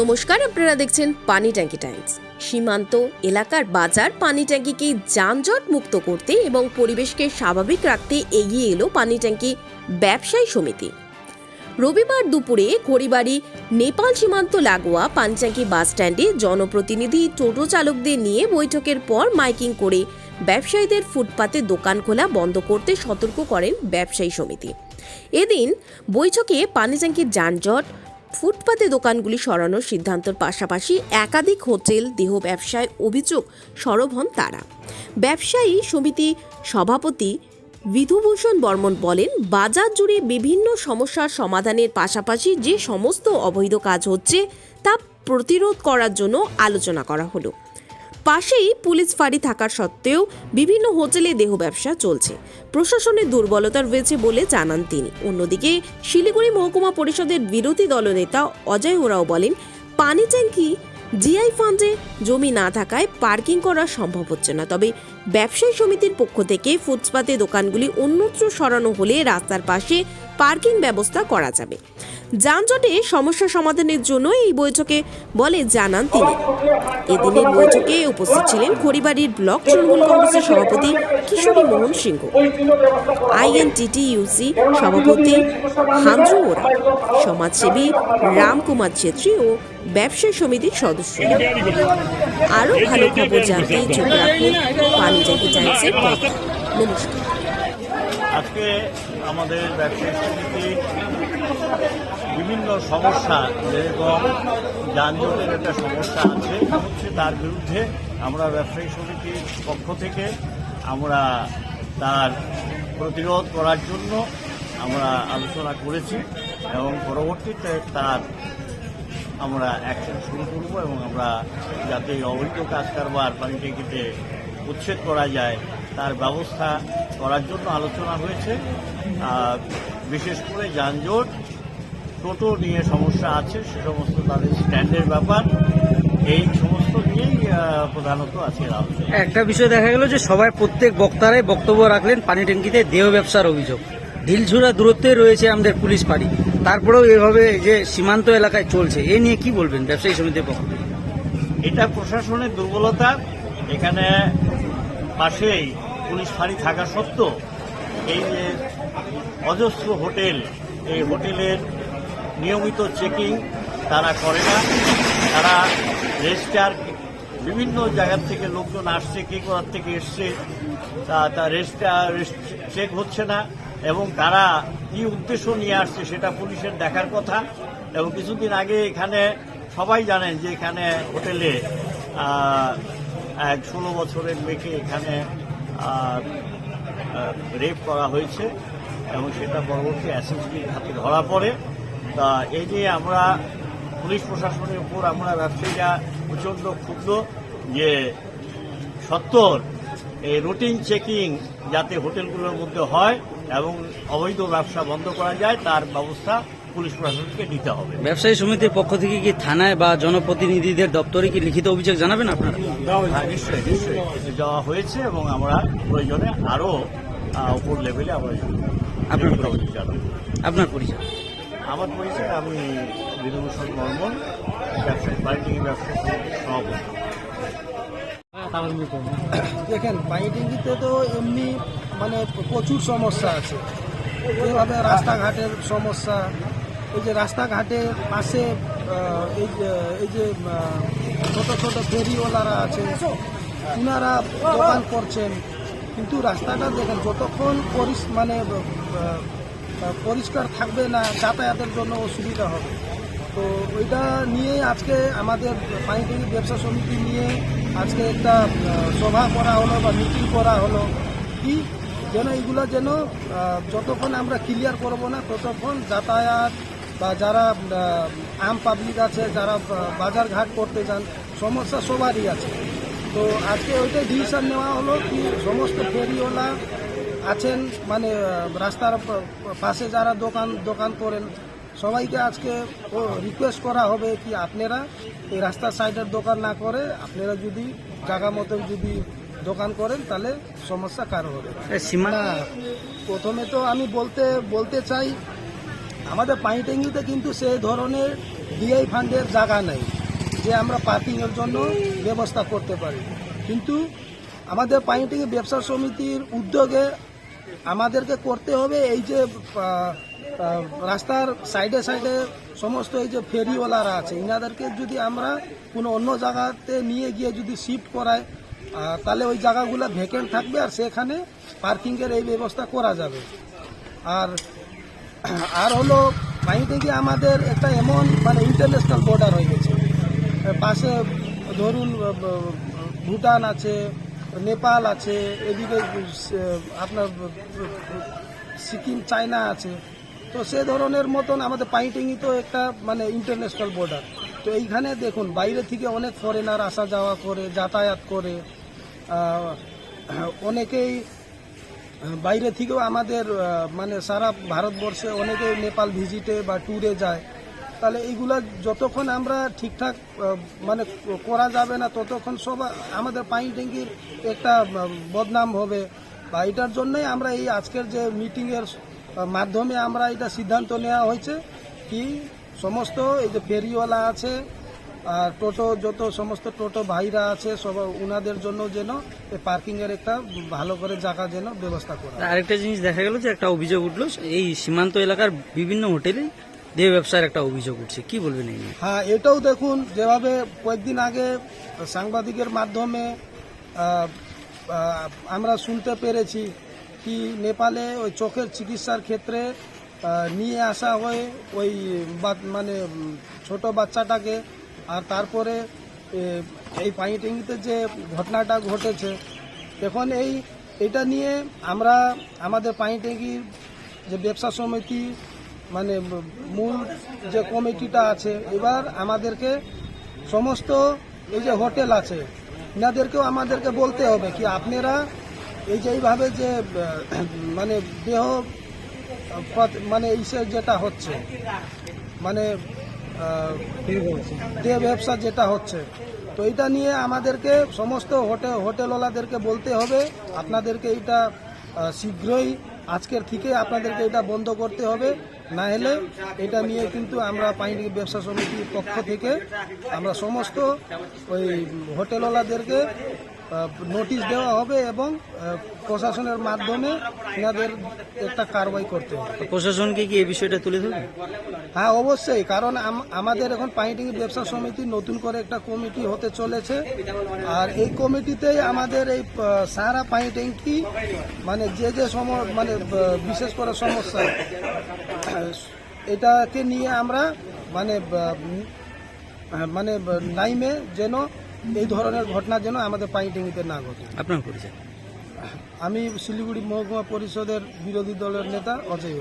নমস্কার, আপনারা দেখছেন পানি ট্যাঙ্কি টাইমস। সীমান্ত এলাকার বাজার পানি ট্যাঙ্কিকে যানজট মুক্ত করতে এবং পরিবেশকে স্বাভাবিক রাখতে এগিয়ে এলো পানি ট্যাঙ্কি ব্যবসায়ী সমিতি। রবিবার দুপুরে খড়িবাড়ি নেপাল সীমান্ত লাগোয়া পানচাঙ্কি বাস স্ট্যান্ডে জনপ্রতিনিধি টোটো চালকদের নিয়ে বৈঠকের পর মাইকিং করে ব্যবসায়ীদের ফুটপাতে দোকান খোলা বন্ধ করতে সতর্ক করেন ব্যবসায়ী সমিতি। এদিন বৈঠকে পানিট্যাঙ্কির যানজট ফুটপাতে দোকানগুলি সরানোর সিদ্ধান্তের পাশাপাশি একাধিক হোটেল, দেহ ব্যবসায় অভিযোগ সরব হন তারা। ব্যবসায়ী সমিতি সভাপতি বিধুভূষণ বর্মন বলেন, বাজার জুড়ে বিভিন্ন সমস্যার সমাধানের পাশাপাশি যে সমস্ত অবৈধ কাজ হচ্ছে তা প্রতিরোধ করার জন্য আলোচনা করা হলো। পাশেই পুলিশ ফাঁড়ি থাকার সত্ত্বেও বিভিন্ন হোটেলে দেহ ব্যবসা চলছে। প্রশাসনের দুর্বলতা রয়েছে বলে জানান তিনি। অন্যদিকে শিলিগুড়ি মহকুমা পরিষদের বিরোধী দলনেতা অজয় ওরাও বলেন, পানি ট্যাঙ্কি, জিআই ফান্ডে জমি না থাকায় পার্কিং করা সম্ভব হচ্ছে না। তবে ব্যবসায়ী সমিতির পক্ষ থেকে ফুটপাতে দোকানগুলি অন্যত্র সরানো হলে রাস্তার পাশে পার্কিং ব্যবস্থা করা যাবে। যানজটে সমস্যা সমাধানের জন্য এই বৈঠকে বলে জানান তিনি। এদিনের বৈঠকে উপস্থিত ছিলেন খড়িবাড়ির ব্লক তৃণমূল কংগ্রেসের সভাপতি কিশোরী মোহন সিংহ, আইএনটিটিইউসি সভাপতি হামজু ওরা, সমাজসেবী রামকুমার ছেত্রী ও ব্যবসায়ী সমিতির সদস্য আরও ভালো খবর জানতে চোখ রাখুন পানিজাকি টাইমসের পর্দায় নমস্কার। আজকে আমাদের ব্যবসায়ী সমিতি বিভিন্ন সমস্যা যেরকম যানজটের একটা সমস্যা আছে হচ্ছে তার বিরুদ্ধে আমরা ব্যবসায়ী সমিতির পক্ষ থেকে আমরা তার প্রতিরোধ করার জন্য আমরা আলোচনা করেছি এবং পরবর্তীতে তার আমরা অ্যাকশন শুরু করব এবং আমরা যাতে অবৈধ কাজ কারবার পানি ট্যাঙ্কিতে উচ্ছেদ করা যায়, তার ব্যবস্থা করার জন্য আলোচনা হয়েছে। বিশেষ করে যানজট টোটো নিয়ে সমস্যা আছে সে সমস্ত তাদের স্ট্যান্ডের ব্যাপার। এই সমস্ত নিয়েই প্রধানত আজকের আলোচনা। একটা বিষয় দেখা গেল যে সবাই প্রত্যেক বক্তারাই বক্তব্য রাখলেন পানি ট্যাঙ্কিতে দেহ ব্যবসার অভিযোগ। ঢিলঝুড়া দূরত্বে রয়েছে আমাদের পুলিশ পাড়ি তারপরেও এভাবে যে সীমান্ত এলাকায় চলছে এ নিয়ে কি বলবেন ব্যবসায়ী সমিতির পক্ষ এটা প্রশাসনের দুর্বলতা। এখানে পাশেই পুলিশ ফাঁড়ি থাকা সত্ত্বেও এই যে অজস্র হোটেল এই হোটেলের নিয়মিত চেকিং তারা করে না। তারা রেজিস্টার বিভিন্ন জায়গার থেকে লোকজন আসছে, কে কোথার থেকে এসছে, তা তা রেজিস্টার চেক হচ্ছে না এবং তারা কি উদ্দেশ্য নিয়ে আসছে সেটা পুলিশের দেখার কথা। এবং কিছুদিন আগে এখানে সবাই জানেন যে এখানে হোটেলে এক ষোলো বছরের মেয়েকে এখানে রেপ করা হয়েছে এবং সেটা পরবর্তী এসএসবির হাতে ধরা পড়ে। তা এই যে আমরা পুলিশ প্রশাসনের উপর আমরা ব্যবসায়ীরা প্রচণ্ড ক্ষুব্ধ যে সত্তর এই রুটিন চেকিং যাতে হোটেলগুলোর মধ্যে হয় এবং অবৈধ ব্যবসা বন্ধ করা যায় তার ব্যবস্থা পুলিশ প্রশাসনকে নিতে হবে। ব্যবসায়ী সমিতির পক্ষ থেকে কি থানায় বা জনপ্রতিনিধিদের দপ্তরে কি লিখিত অভিযোগ জানাবেন আপনারা? হ্যাঁ নিশ্চয়ই নিশ্চয়ই। দেওয়া হয়েছে এবং আমরা প্রয়োজনে আরও উপর লেভেলে আমরা আপনার পরিচয়। আমার পরিচয় আমি বিধুভূষণ বর্মন ব্যবসায়ী পার্টি ব্যবসায়ী সভাপতি। দেখেন পাইটিংতে তো এমনি মানে প্রচুর সমস্যা আছে। এইভাবে রাস্তাঘাটের সমস্যা এই যে রাস্তাঘাটের পাশে এই যে এই যে ছোট ছোট ফেরিওয়ালারা আছে ওনারা দোকান করছেন। কিন্তু রাস্তাটা দেখেন যতক্ষণ পরিস মানে পরিষ্কার থাকবে না, যাতায়াতের জন্য অসুবিধা হবে। তো ওইটা নিয়ে আজকে আমাদের পানিটুকি ব্যবসা সমিতি নিয়ে আজকে একটা সভা করা হলো বা মিটিং করা হলো। কি? যেন এইগুলো যেন যতক্ষণ আমরা ক্লিয়ার করব না, ততক্ষণ যাতায়াত বা যারা আম পাবলিক আছে, যারা বাজার ঘাট করতে যান সমস্যা সবারই আছে। তো আজকে ওইটাই ডিসিশন নেওয়া হলো কি, সমস্ত ফেরিওয়ালা আছেন মানে রাস্তার পাশে যারা দোকান দোকান করেন সবাইকে আজকে রিকোয়েস্ট করা হবে কি আপনারা এই রাস্তার সাইডের দোকান না করে আপনারা যদি জায়গা মতন যদি দোকান করেন তাহলে সমস্যা কারও হবে। সীমানা প্রথমে তো আমি বলতে বলতে চাই আমাদের পানিটেঙ্গিতে কিন্তু সেই ধরনের ডিআই ফান্ডের জায়গা নেই যে আমরা পার্কিংয়ের জন্য ব্যবস্থা করতে পারি কিন্তু আমাদের পাইন্টিং ব্যবসা সমিতির উদ্যোগে আমাদেরকে করতে হবে এই যে রাস্তার সাইডে সাইডে সমস্ত এই যে ফেরিওয়ালারা আছে, ইনাদেরকে যদি আমরা কোনো অন্য জায়গাতে নিয়ে গিয়ে যদি শিফট করাই তাহলে ওই জায়গাগুলো ভ্যাকেন্ট থাকবে আর সেখানে পার্কিংয়ের এই ব্যবস্থা করা যাবে। আর আর হলো পানি থেকে আমাদের একটা এমন মানে ইন্টারন্যাশনাল বর্ডার হয়ে গেছে। পাশে ধরুন ভুটান আছে নেপাল আছে, এদিকে আপনার, সিকিম, চায়না আছে। তো সে ধরনের মতন আমাদের পাইটিংই তো একটা মানে ইন্টারন্যাশনাল বর্ডার তো এইখানে দেখুন, বাইরে থেকে অনেক ফরেনার আসা যাওয়া করে, যাতায়াত করে। অনেকেই, বাইরে থেকেও আমাদের মানে সারা ভারতবর্ষে অনেকেই নেপাল ভিজিটে বা ট্যুরে যায়। তাহলে এইগুলা যতক্ষণ আমরা ঠিকঠাক মানে করা যাবে না, ততক্ষণ সব আমাদের পানি ট্যাঙ্কির একটা বদনাম হবে বা এটার জন্যই আমরা এই আজকের যে মিটিংয়ের মাধ্যমে আমরা এটা সিদ্ধান্ত নেওয়া হয়েছে কি সমস্ত এই যে ফেরিওয়ালা আছে, আর টোটো যত সমস্ত টোটো ভাইরা আছে, সব ওনাদের জন্য যেন পার্কিংয়ের একটা ভালো করে জায়গা যেন ব্যবস্থা করা। আরেকটা জিনিস দেখা গেল যে একটা অভিযোগ উঠল, এই সীমান্ত এলাকার বিভিন্ন হোটেলে দেহ ব্যবসার একটা অভিযোগ উঠছে। কি বলবেন এই নিয়ে? হ্যাঁ এটাও দেখুন, যেভাবে কয়েকদিন আগে সাংবাদিকের মাধ্যমে আমরা শুনতে পেরেছি কি নেপালে ওই চোখের চিকিৎসার ক্ষেত্রে নিয়ে আসা হয় ওই মানে ছোট বাচ্চাটাকে, আর তারপরে এই পাইটিংতে যে ঘটনাটা ঘটেছে। এখন এই, এটা নিয়ে আমরা আমাদের পাইটেঙ্গির যে ব্যবসা সমিতি মানে মূল যে কমিটিটা আছে, এবার আমাদেরকে সমস্ত এই যে হোটেল আছে, এনাদেরকেও আমাদেরকে বলতে হবে কি আপনারা এই যে এইভাবে যে মানে দেহ মানে ইসে যেটা হচ্ছে মানে দেহ ব্যবসা যেটা হচ্ছে, তো এটা নিয়ে আমাদেরকে সমস্ত হোটেল হোটেলওয়ালাদেরকে বলতে হবে। আপনাদেরকে এটা শীঘ্রই আজকের থেকে আপনাদেরকে এটা বন্ধ করতে হবে। না হলে এটা নিয়ে কিন্তু আমরা পাইনি ব্যবসা সমিতির পক্ষ থেকে আমরা সমস্ত ওই হোটেলওয়ালাদেরকে নোটিশ দেওয়া হবে এবং প্রশাসনের মাধ্যমে এনাদের একটা কারবাই করতে হবে। প্রশাসনকে কি এই বিষয়টা তুলে ধরবে? হ্যাঁ অবশ্যই কারণ আমাদের এখন পাইটিং ব্যবসা সমিতি নতুন করে একটা কমিটি হতে চলেছে। আর এই কমিটিতেই আমাদের এই সারা পানি ট্যাঙ্কি মানে যে যে সম মানে বিশেষ করে সমস্যা এটাকে নিয়ে আমরা মানে মানে নাইমে যেন এই ধরনের ঘটনা যেন আমাদের পানি ট্যাঙ্কিতে না ঘটে। আপনার পরিচয়? আমি শিলিগুড়ি মহকুমা পরিষদের বিরোধী দলের নেতা অজয়